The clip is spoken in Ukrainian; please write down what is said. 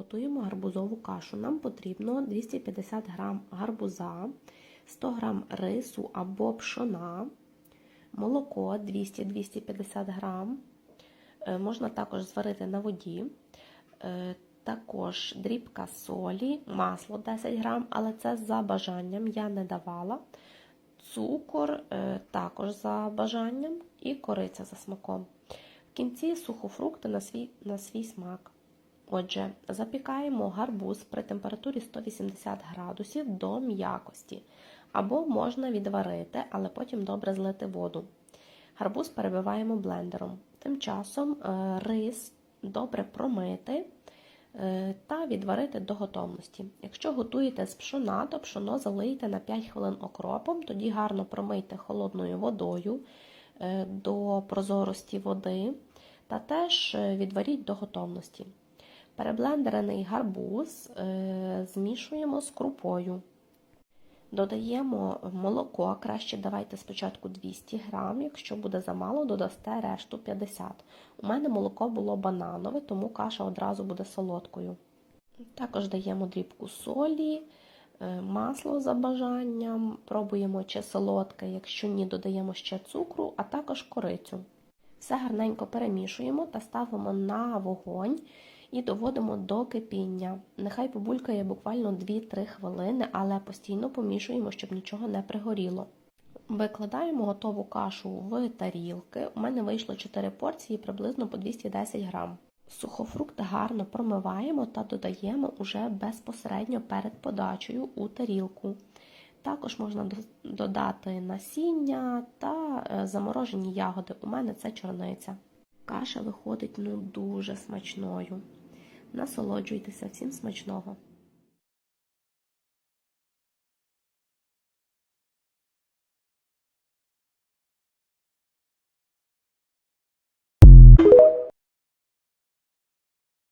готуємо гарбузову кашу. Нам потрібно 250 г гарбуза, 100 г рису або пшона, молоко 200-250 г. Е, Можна також зварити на воді. Е, Також дрібка солі, масло 10 г, але це за бажанням я не давала. Цукор е, також за бажанням і кориця за смаком. В кінці сухофрукти на свій, на свій смак. Отже, запікаємо гарбуз при температурі 180 градусів до м'якості. Або можна відварити, але потім добре злити воду. Гарбуз перебиваємо блендером. Тим часом е, рис добре промити е, та відварити до готовності. Якщо готуєте з пшона, то пшоно залийте на 5 хвилин окропом, тоді гарно промийте холодною водою е, до прозорості води та теж відваріть до готовності. Переблендерений гарбуз е, змішуємо з крупою. Додаємо молоко, краще давайте спочатку 200 грам, якщо буде замало, додасте решту 50. У мене молоко було бананове, тому каша одразу буде солодкою. Також даємо дрібку солі, е, масло за бажанням, пробуємо чи солодке, якщо ні, додаємо ще цукру, а також корицю. Все гарненько перемішуємо та ставимо на вогонь і доводимо до кипіння. Нехай побулькає буквально 2-3 хвилини, але постійно помішуємо, щоб нічого не пригоріло. Викладаємо готову кашу в тарілки. У мене вийшло 4 порції приблизно по 210 грам. Сухофрукт гарно промиваємо та додаємо уже безпосередньо перед подачею у тарілку. Також можна додати насіння та е, заморожені ягоди. У мене це чорниця. Каша виходить ну дуже смачною. Насолоджуйтеся всім смачного.